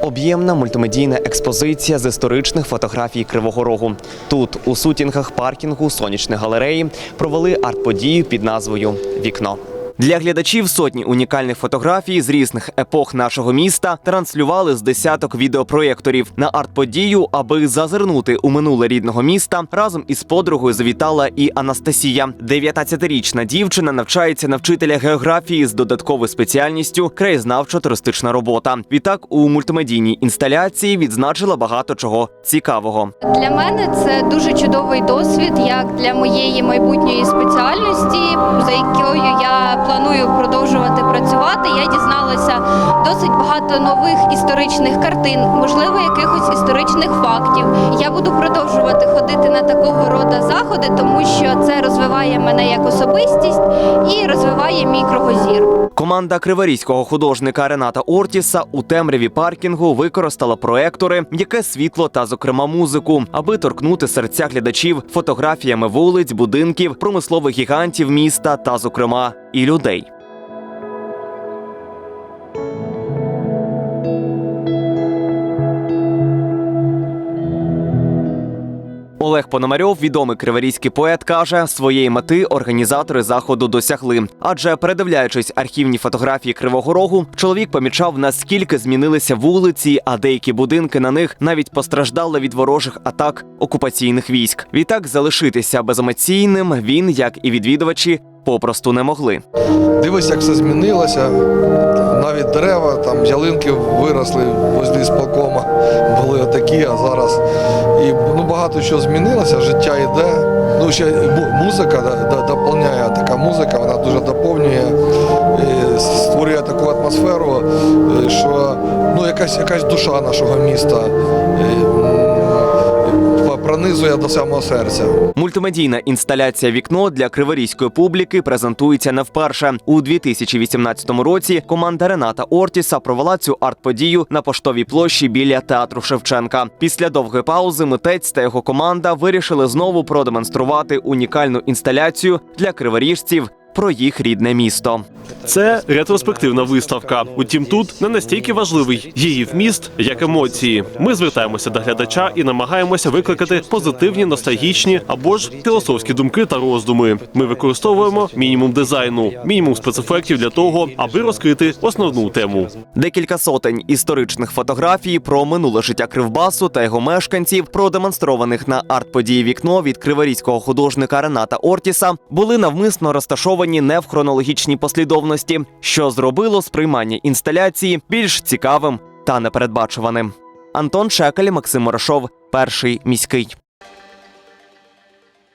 Об'ємна мультимедійна експозиція з історичних фотографій Кривого Рогу. Тут, у сутінках паркінгу сонячної галереї, провели арт-подію під назвою Вікно. Для глядачів сотні унікальних фотографій з різних епох нашого міста транслювали з десяток відеопроєкторів на арт-подію, аби зазирнути у минуле рідного міста. Разом із подругою завітала і Анастасія. 19-річна дівчина навчається на вчителя географії з додатковою спеціальністю краєзнавчо-туристична робота. Відтак у мультимедійній інсталяції відзначила багато чого цікавого. Для мене це дуже чудовий досвід, як для моєї майбутньої спеціальності, за якою я планую продовжувати працювати. Я дізналася досить багато нових історичних картин, можливо, якихось історичних фактів. Я буду продовжувати ходити на такого роду заходи, тому що це розвиває мене як особистість і розвиває мій кругозір. Команда криворізького художника Рената Ортіса у темряві паркінгу використала проектори, м'яке світло та, зокрема, музику, аби торкнути серця глядачів фотографіями вулиць, будинків, промислових гігантів міста та, зокрема, і людей. Олег Пономарьов, відомий криворізький поет, каже, своєї мети організатори заходу досягли. Адже передивляючись архівні фотографії Кривого Рогу, чоловік помічав, наскільки змінилися вулиці, а деякі будинки на них навіть постраждали від ворожих атак окупаційних військ. Відтак залишитися беземоційним він, як і відвідувачі, попросту не могли. Дивись, як все змінилося. Навіть дерева, там ялинки виросли возле сполкома, були отакі, а зараз і ну, багато чого змінилося, життя йде. Ну, ще музика доповняє, така музика, вона дуже доповнює, і створює таку атмосферу, е, що ну, якась, якась душа нашого міста е, пронизує до самого серця. Мультимедійна інсталяція Вікно для криворізької публіки презентується не вперше. У 2018 році команда Рената Ортіса провела цю арт-подію на поштовій площі біля театру Шевченка. Після довгої паузи митець та його команда вирішили знову продемонструвати унікальну інсталяцію для криворіжців про їх рідне місто. Це ретроспективна виставка. Утім, тут не настільки важливий її вміст, як емоції. Ми звертаємося до глядача і намагаємося викликати позитивні, ностальгічні або ж філософські думки та роздуми. Ми використовуємо мінімум дизайну, мінімум спецефектів для того, аби розкрити основну тему. Декілька сотень історичних фотографій про минуле життя Кривбасу та його мешканців, продемонстрованих на арт-події вікно від криворізького художника Рената Ортіса, були навмисно розташовані не в хронологічній послідовності, що зробило сприймання інсталяції більш цікавим та непередбачуваним. Антон Шекель, Максим Морошов, перший міський.